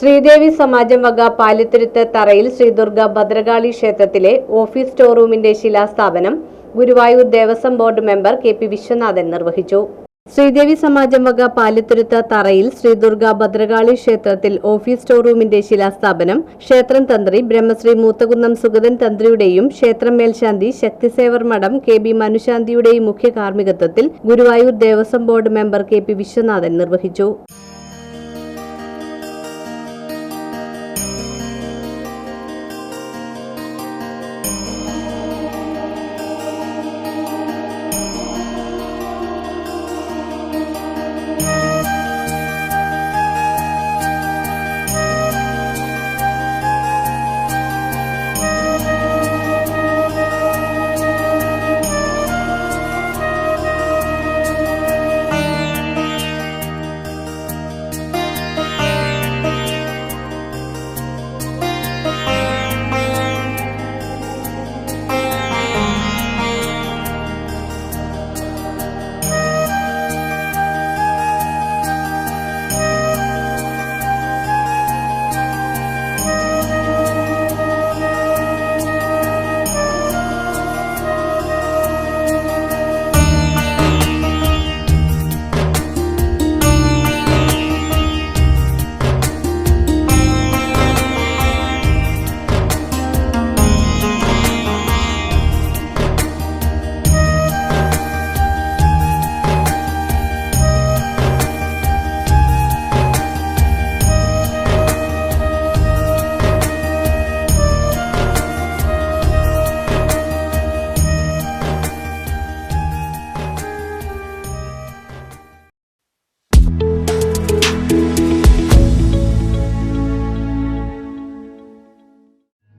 ശ്രീദേവി സമാജം വക പാലിത്തുരുത്ത് തറയിൽ ശ്രീ ദുർഗ ഭദ്രകാളി ക്ഷേത്രത്തിലെ ഓഫീസ് സ്റ്റോർ റൂമിന്റെ ശിലാസ്ഥാപനം Guruvayur Devaswom board member K P Viswanathan നിർവഹിച്ചു. ശ്രീദേവി സമാജം വക പാലിത്തുരുത്ത തറയിൽ ശ്രീ ദുർഗ ഭദ്രകാളി ക്ഷേത്രത്തിൽ ഓഫീസ് സ്റ്റോർ റൂമിന്റെ ശിലാസ്ഥാപനം ക്ഷേത്രം തന്ത്രി ബ്രഹ്മശ്രീ മൂത്തകുന്നം സുഗതൻ തന്ത്രിയുടെയും ക്ഷേത്രം മേൽശാന്തി ശക്തിസേവർ മഠം കെ ബി മനുശാന്തിയുടെയും മുഖ്യ കാർമ്മികത്വത്തിൽ Guruvayur Devaswom board member K P Viswanathan നിർവഹിച്ചു.